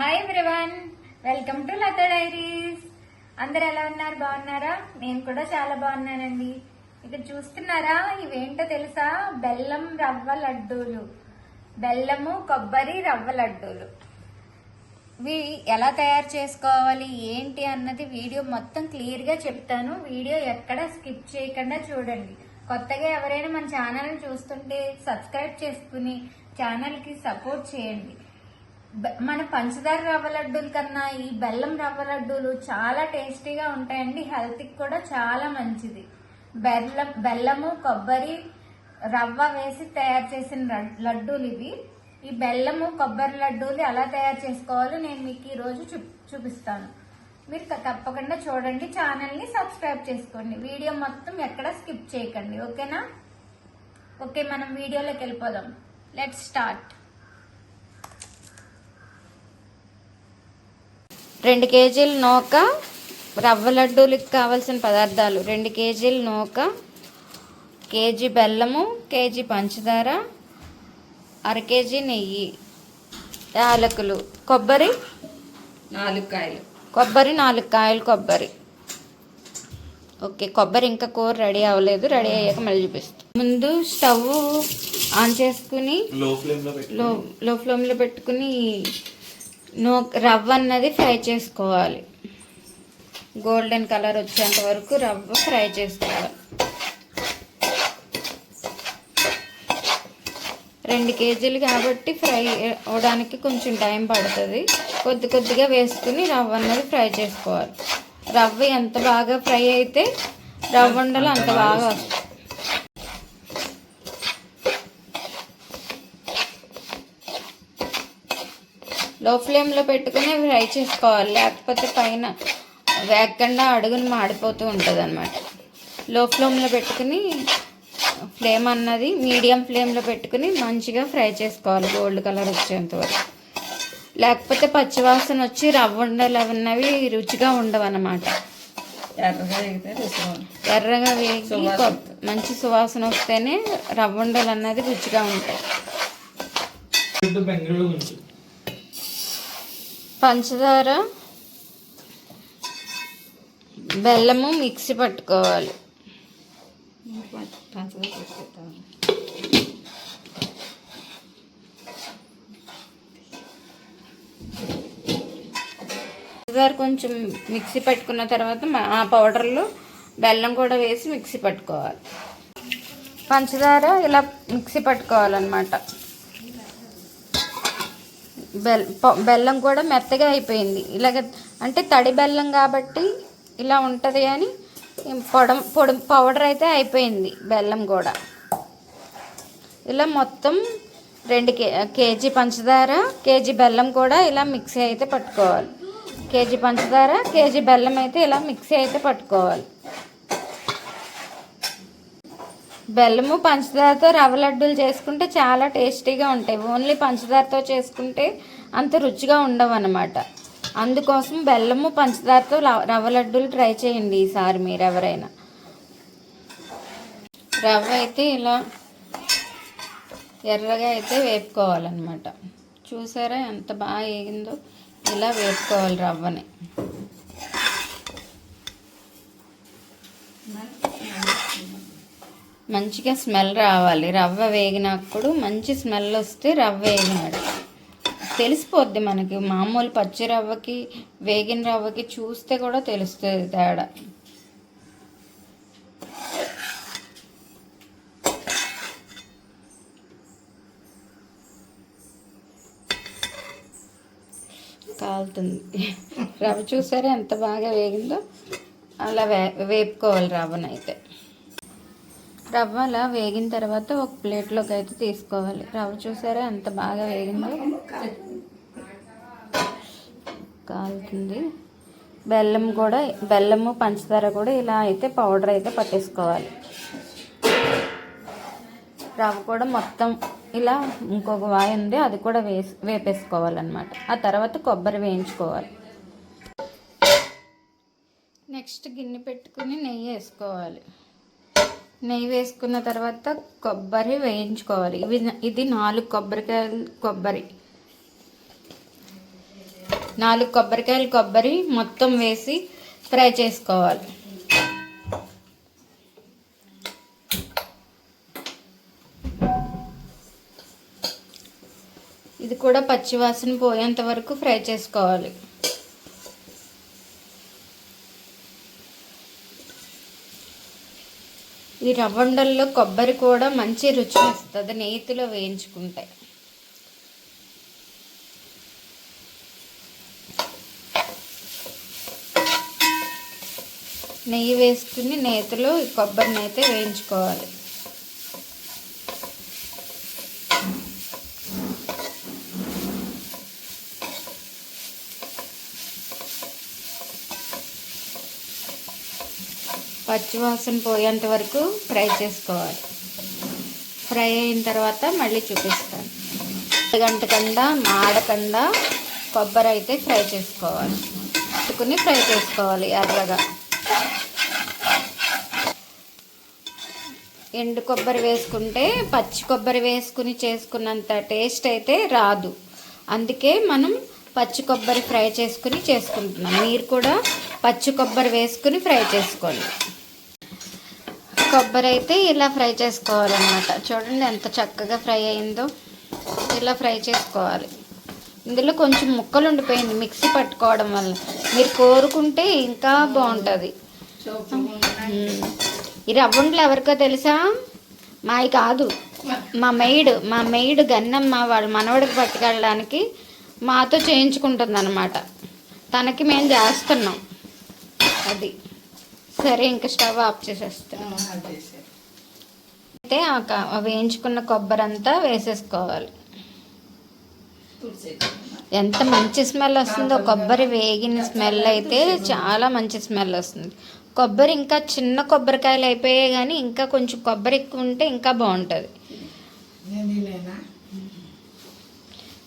Hi everyone welcome to Latha diaries అందరు ఎలా ఉన్నారు? బాగున్నారా? నేను కూడా చాలా బాగున్నానండి. ఇక్కడ చూస్తున్నారా? ఇవేంటో తెలుసా? బెల్లం రవ్వ లడ్డూలు. బెల్లము కొబ్బరి రవ్వ లడ్డూలు. ఇవి ఎలా తయారు చేసుకోవాలి? ఏంటి అన్నది వీడియో మొత్తం క్లియర్గా చెప్తాను. వీడియో ఎక్కడ స్కిప్ చేయకుండా చూడండి. కొత్తగా ఎవరైనా మన ఛానల్ చూస్తుంటే సబ్స్క్రైబ్ చేసుకుని ఛానల్కి సపోర్ట్ చేయండి. మన పంచదార రవ్వ లడ్డూల కన్నా ఈ బెల్లం రవ్వ లడ్డూలు చాలా టేస్టీగా ఉంటాయండి. హెల్త్కి కూడా చాలా మంచిది. బెల్లం బెల్లము కొబ్బరి రవ్వ వేసి తయారు చేసిన లడ్- లడ్డూలు ఇవి. ఈ బెల్లము కొబ్బరి లడ్డూలు ఎలా తయారు చేసుకోవాలో నేను మీకు ఈరోజు చూ- చూపిస్తాను. మీరు తప్పకుండా చూడండి. ఛానల్ని సబ్స్క్రైబ్ చేసుకోండి. వీడియో మొత్తం ఎక్కడ స్కిప్ చేయకండి. ఓకేనా? ఓకే మనం వీడియోలోకి వెళ్ళిపోదాం. Let start. రెండు కేజీల నూక రవ్వ లడ్డూలకు కావాల్సిన పదార్థాలు. రెండు కేజీల నూక కేజీ బెల్లము కేజీ పంచదార అర కేజీ నెయ్యి యాలకులు కొబ్బరి నాలుగు కాయలు. కొబ్బరి నాలుగు కాయలు కొబ్బరి. ఓకే కొబ్బరి ఇంకా కూర రెడీ అవ్వలేదు. రెడీ అయ్యాక మళ్ళీ చూపిస్తాం. ముందు స్టవ్ ఆన్ చేసుకుని లో ఫ్లేమ్లో పెట్టి లో లో ఫ్లేమ్లో పెట్టుకుని నో రవ్వ అన్నది ఫ్రై చేసుకోవాలి. గోల్డెన్ కలర్ వచ్చేంత వరకు రవ్వ ఫ్రై చేసుకోవాలి. రెండు కేజీలు కాబట్టి ఫ్రై అవడానికి కొంచెం టైం పడుతుంది. కొద్ది కొద్దిగా వేసుకుని రవ్వ అన్నది ఫ్రై చేసుకోవాలి. రవ్వ ఎంత బాగా ఫ్రై అయితే రవ్వ ఉండలు అంత బాగా వస్తుంది లో ఫ్లేమ్లో పెట్టుకుని ఫ్రై చేసుకోవాలి. లేకపోతే పైన వేగకుండా అడుగుని మాడిపోతూ ఉంటుంది అనమాట లో ఫ్లేమ్లో పెట్టుకుని ఫ్లేమ్ అన్నది మీడియం ఫ్లేమ్లో పెట్టుకుని మంచిగా ఫ్రై చేసుకోవాలి. గోల్డ్ కలర్ వచ్చేంత వరకు. లేకపోతే పచ్చివాసన వచ్చి రవ్వ ఉండలు అన్నవి రుచిగా ఉండవు అన్నమాట ఎర్రగా వేగి మంచి సువాసన వస్తేనే రవ్వ ఉండలు అన్నది రుచిగా ఉంటాయి. ఫుడ్ బెంగళూరు నుంచి పంచదార బెల్లము మిక్సీ పట్టుకోవాలి. పంచదార కొంచెం మిక్సీ పట్టుకున్న తర్వాత ఆ పౌడర్లో బెల్లం కూడా వేసి మిక్సీ పట్టుకోవాలి. పంచదార ఇలా మిక్సీ పట్టుకోవాలన్నమాట. బెల్లం కూడా మెత్తగా అయిపోయింది. ఇలాగ అంటే తడి బెల్లం కాబట్టి ఇలా ఉంటుంది అని పొడం పొడి పౌడర్ అయితే అయిపోయింది బెల్లం కూడా. ఇలా మొత్తం రెండు కే కేజీ పంచదార కేజీ బెల్లం కూడా ఇలా మిక్సీ అయితే పట్టుకోవాలి. కేజీ పంచదార కేజీ బెల్లం అయితే ఇలా మిక్సీ అయితే పట్టుకోవాలి. బెల్లము పంచదారతో రవ్వ లడ్డూలు చేసుకుంటే చాలా టేస్టీగా ఉంటాయి. ఓన్లీ పంచదారతో చేసుకుంటే అంత రుచిగా ఉండవు అన్నమాట అందుకోసం బెల్లము పంచదారతో రవ్వ లడ్డూలు ట్రై చేయండి ఈసారి మీరు ఎవరైనా. రవ్వ అయితే ఇలా ఎర్రగా అయితే వేపుకోవాలన్నమాట. చూసారా ఎంత బాగా వేగిందో? ఇలా వేపుకోవాలి రవ్వని. మంచిగా స్మెల్ రావాలి. రవ్వ వేగినప్పుడు మంచి స్మెల్ వస్తే రవ్వ వేగినాడు. తెలిసిపోద్ది మనకి. మామూలు పచ్చి రవ్వకి వేగిన రవ్వకి చూస్తే కూడా తెలుస్తుంది తేడా. కాలుతుంది. రవ్వ చూసారా ఎంత బాగా వేగిందో? అలా వే వేపుకోవాలి రవ్వనైతే. రవ్వ అలా వేగిన తర్వాత ఒక ప్లేట్లోకి అయితే తీసుకోవాలి. రవ్వ చూసారా? ఎంత బాగా వేగిందో. కాలుతుంది. బెల్లం కూడా బెల్లము పంచదార కూడా ఇలా అయితే పౌడర్ అయితే పట్టేసుకోవాలి. రవ్వ కూడా మొత్తం ఇలా ఇంకొక వాయి ఉంది అది కూడా వేసి వేపేసుకోవాలన్నమాట. ఆ తర్వాత కొబ్బరి వేయించుకోవాలి. నెక్స్ట్ గిన్నె పెట్టుకుని నెయ్యి వేసుకోవాలి. నెయ్యి వేసుకున్న తర్వాత కొబ్బరి వేయించుకోవాలి. ఇవి ఇది నాలుగు కొబ్బరికాయలు కొబ్బరి. నాలుగు కొబ్బరికాయలు కొబ్బరి మొత్తం వేసి ఫ్రై చేసుకోవాలి. ఇది కూడా పచ్చివాసన పోయేంత వరకు ఫ్రై చేసుకోవాలి. ఈ రవ్వండల్లో కొబ్బరి కూడా మంచి రుచి వస్తుంది నేతిలో వేయించుకుంటే. నెయ్యి వేసుకుని నేతిలో కొబ్బరిని అయితే వేయించుకోవాలి. పచ్చివాసన పోయేంత వరకు ఫ్రై చేసుకోవాలి. ఫ్రై అయిన తర్వాత మళ్ళీ చూపిస్తాను. గంట కండా మాడకుండా కొబ్బరి అయితే ఫ్రై చేసుకోవాలి. పెట్టుకుని ఫ్రై చేసుకోవాలి ఎర్రగా. ఎండు కొబ్బరి వేసుకుంటే పచ్చి కొబ్బరి వేసుకుని చేసుకున్నంత టేస్ట్ అయితే రాదు. అందుకే మనం పచ్చి కొబ్బరి ఫ్రై చేసుకుని చేసుకుంటున్నాం. మీరు కూడా పచ్చి కొబ్బరి వేసుకుని ఫ్రై చేసుకోండి. కొబ్బరి అయితే ఇలా ఫ్రై చేసుకోవాలన్నమాట. చూడండి ఎంత చక్కగా ఫ్రై అయిందో. ఇలా ఫ్రై చేసుకోవాలి. ఇందులో కొంచెం ముక్కలు ఉండిపోయింది మిక్సీ పట్టుకోవడం వల్ల. మీరు కోరుకుంటే ఇంకా బాగుంటుంది. ఈ రవ్వండ్లు ఎవరికో తెలుసా? మావి కాదు. మా మెయిడ్ మా మెయిడ్ గన్నమ్మ వాళ్ళ మనవడికి పట్టుకెళ్ళడానికి మాతో చేయించుకుంటుంది అనమాట తనకి మేము చేస్తున్నాం. అది. సరే ఇంకా స్టవ్ ఆఫ్ చేసేస్తాం అయితే ఆ క- ఆ వేయించుకున్న కొబ్బరి అంతా వేసేసుకోవాలి ఎంత మంచి స్మెల్ వస్తుందో కొబ్బరి వేగిన స్మెల్ అయితే చాలా మంచి స్మెల్ వస్తుంది. కొబ్బరి ఇంకా చిన్న కొబ్బరికాయలు అయిపోయాయి కానీ ఇంకా కొంచెం కొబ్బరి ఎక్కువ ఉంటే ఇంకా బాగుంటుంది.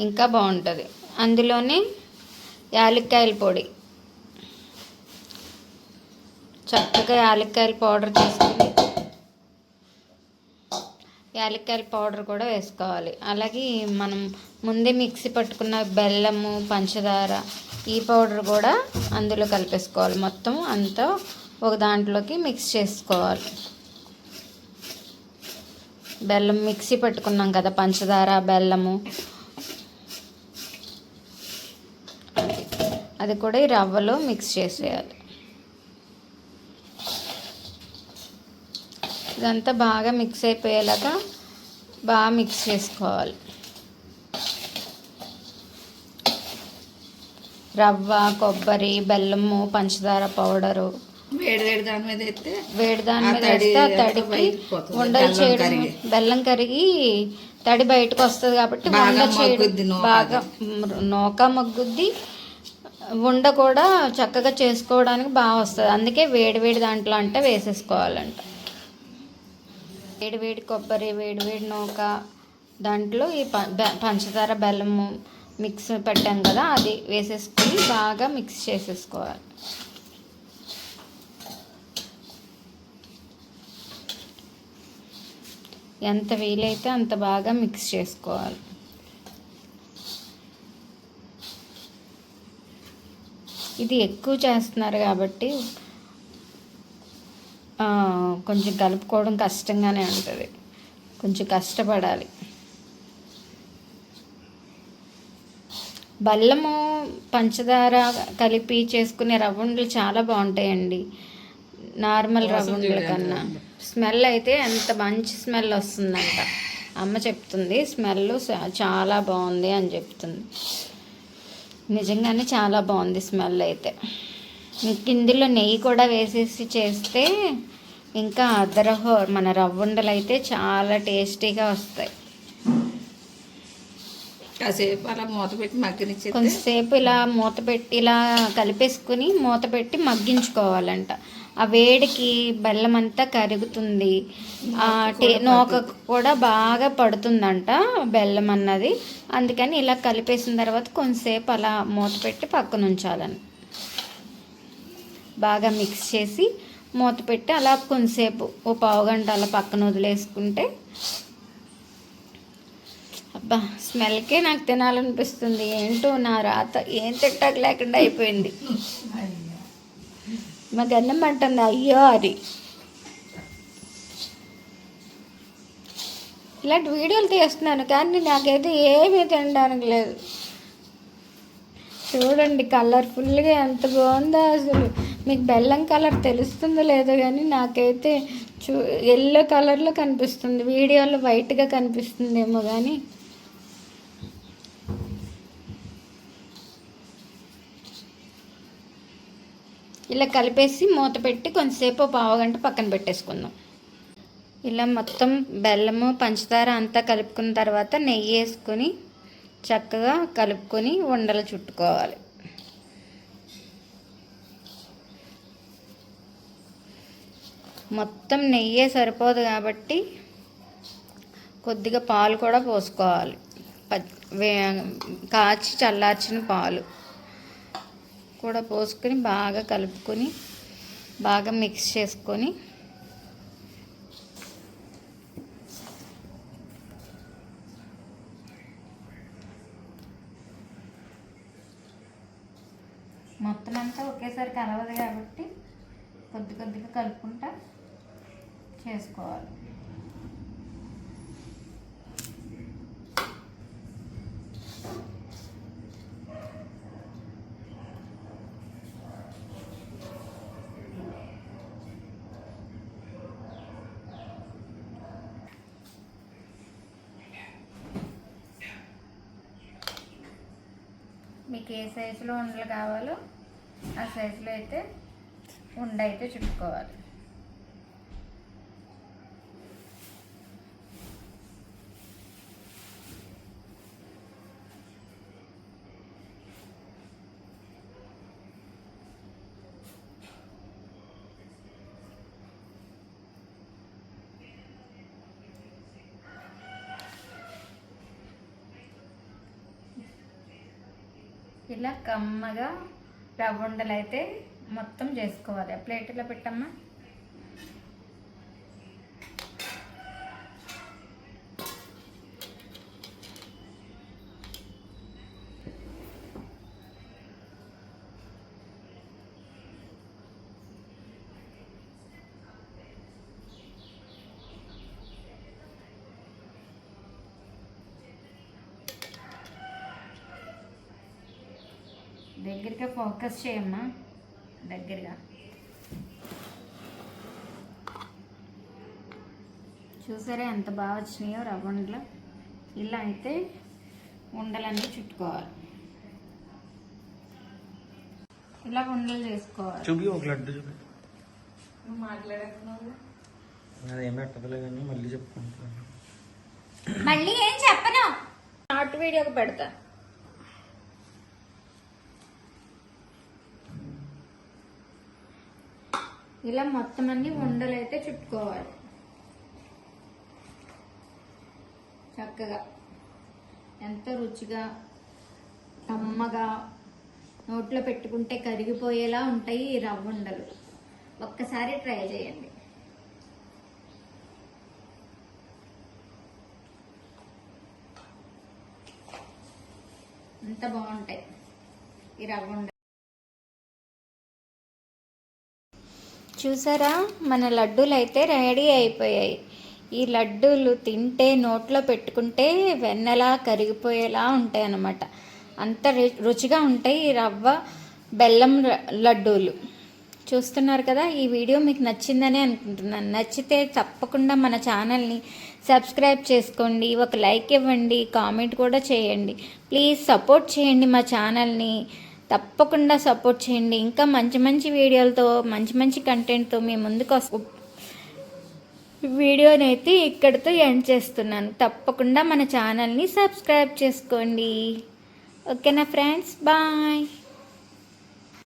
ఇంకా బాగుంటుంది. అందులోనే యాలక్కాయల పొడి. చక్కగా యాలక్కాయల పౌడర్ తీసుకుని యాలక్కాయల పౌడర్ కూడా వేసుకోవాలి. అలాగే మనం ముందే మిక్సీ పట్టుకున్న బెల్లము పంచదార ఈ పౌడర్ కూడా అందులో కలిపేసుకోవాలి. మొత్తం అంతా ఒక దాంట్లోకి మిక్స్ చేసుకోవాలి. బెల్లం మిక్సీ పట్టుకున్నాం కదా పంచదార బెల్లము. అది కూడా ఈ రవ్వలో మిక్స్ చేసేయాలి. ఇదంతా బాగా మిక్స్ అయిపోయేలాగా బాగా మిక్స్ చేసుకోవాలి. రవ్వ కొబ్బరి బెల్లము పంచదార పౌడరు. వేడి వేడి దాని మీద అయితే వేడి దాని మీద వేస్తే తడికి. ఉండలు చేయడం కరిగి. బెల్లం కరిగి తడి బయటకు వస్తుంది కాబట్టి మగ్గుద్ది చేయడం బాగా నూక మగ్గుద్ది. ఉండ కూడా చక్కగా చేసుకోవడానికి బాగా వస్తుంది. అందుకే వేడి వేడి దాంట్లో అంటే వేసేసుకోవాలంట. వేడి వేడి కొబ్బరి వేడి వేడి నూక దాంట్లో ఈ ప- పంచదార బెల్లము మిక్స్ పెట్టాం కదా అది వేసేసుకొని బాగా మిక్స్ చేసేసుకోవాలి. ఎంత వీలైతే అంత బాగా మిక్స్ చేసుకోవాలి. ఇది ఎక్కువ చేస్తున్నారు కాబట్టి కొంచెం కలుపుకోవడం కష్టంగానే ఉంటుంది. కొంచెం కష్టపడాలి. బెల్లము పంచదార కలిపి చేసుకునే రవ్వండ్లు చాలా బాగుంటాయండి. నార్మల్ రవ్వండ్ల కన్నా. స్మెల్ అయితే ఎంత మంచి స్మెల్ వస్తుందంట. అమ్మ చెప్తుంది స్మెల్ చాలా బాగుంది అని చెప్తుంది. నిజంగానే చాలా బాగుంది స్మెల్ అయితే. ఇంక ఇందులో నెయ్యి కూడా వేసేసి చేస్తే ఇంకా అదరహో మన రవ్వుండలు అయితే చాలా టేస్టీగా వస్తాయి. కాసేపు అలా మూత పెట్టి మగ్గనిచ్చేస్తే కొంతసేపు ఇలా మూత పెట్టి ఇలా కలిపేసుకుని మూత పెట్టి మగ్గించుకోవాలంట. ఆ వేడికి బెల్లం అంతా కరుగుతుంది. ఆ టే నూక కూడా బాగా పడుతుందంట బెల్లం అన్నది. అందుకని ఇలా కలిపేసిన తర్వాత కొంతసేపు అలా మూత పెట్టి పక్కన ఉంచాలని బాగా మిక్స్ చేసి మూత పెట్టి అలా కొంతసేపు ఓ పావు గంట అలా పక్కన వదిలేసుకుంటే అబ్బా స్మెల్కే నాకు తినాలనిపిస్తుంది. ఏంటో నా రాత ఏం తిట్టాక లేకుండా అయిపోయింది. మాకు అన్నం అంటుంది అయ్యో అది. ఇలాంటి వీడియోలు తీస్తున్నాను కానీ నాకైతే ఏమీ తినడానికి లేదు. చూడండి కలర్ఫుల్గా ఎంత బాగుందో అసలు. మీకు బెల్లం కలర్ తెలుస్తుందో లేదో కానీ నాకైతే చూ ఎల్లో కలర్లో కనిపిస్తుంది. వీడియోలో వైట్గా కనిపిస్తుందేమో కానీ. ఇలా కలిపేసి మూత పెట్టి కొంతసేపు ఓ పక్కన పెట్టేసుకుందాం. ఇలా మొత్తం బెల్లము పంచదార అంతా కలుపుకున్న తర్వాత నెయ్యి వేసుకొని చక్కగా కలుపుకొని ఉండలు చుట్టుకోవాలి. మొత్తం నెయ్యే సరిపోదు కాబట్టి కొద్దిగా పాలు కూడా పోసుకోవాలి. వే- కాచి చల్లార్చిన పాలు కూడా పోసుకొని బాగా కలుపుకొని బాగా మిక్స్ చేసుకొని మొత్తం అంతా ఒకేసారి కలవదు కాబట్టి కొద్ది కొద్దిగా కలుపుకుంటా చేసుకోవాలి. మీకు ఏ సైజులో ఉండలు కావాలో ఆ సైజులో అయితే ఉండ అయితే చుట్టుకోవాలి. ఇలా కమ్మగా రవ్వ ఉండలు అయితే మొత్తం చేసుకోవాలి. ఆ ప్లేట్లో పెట్టమ్మా? దగ్గరగా ఫోకస్ చేయమ్మా. దగ్గరగా. చూసారా ఎంత బాగా వచ్చినాయో రవ్వ ఉండలు ఇలా అయితే ఉండలన్నీ చుట్టుకోవాలి. ఇలా ఉండలు చేసుకోవాలి. చూపి ఒక లడ్డు చూపి మళ్ళీ ఏం చెప్పను? షార్ట్ వీడియోకి పెడతా. ఇలా మొత్తం అన్ని ఉండలు అయితే చుట్టుకోవాలి. చక్కగా. ఎంత రుచిగా కమ్మగా నోట్లో పెట్టుకుంటే కరిగిపోయేలా ఉంటాయి ఈ రవ్వ ఉండలు. ఒక్కసారి ట్రై చేయండి. అంత బాగుంటాయి ఈ రవ్వ చూసారా? మన లడ్డూలు అయితే రెడీ అయిపోయాయి. ఈ లడ్డూలు తింటే నోట్లో పెట్టుకుంటే వెన్నెలా కరిగిపోయేలా ఉంటాయి అన్నమాట అంత రుచిగా ఉంటాయి ఈ రవ్వ బెల్లం లడ్డూలు. చూస్తున్నారు కదా ఈ వీడియో మీకు నచ్చిందని అనుకుంటున్నాను. నచ్చితే తప్పకుండా మన ఛానల్ని సబ్స్క్రైబ్ చేసుకోండి ఒక లైక్ ఇవ్వండి కామెంట్ కూడా చేయండి. ప్లీజ్ సపోర్ట్ చేయండి మా ఛానల్ని. తప్పకుండా సపోర్ట్ చేయండి. ఇంకా మంచి మంచి వీడియోలతో మంచి మంచి కంటెంట్తో మీ ముందుకు వస్తు వీడియోనైతే ఇక్కడితో ఎండ్ చేస్తున్నాను. తప్పకుండా మన ఛానల్ని సబ్స్క్రైబ్ చేసుకోండి. ఓకేనా ఫ్రెండ్స్ బాయ్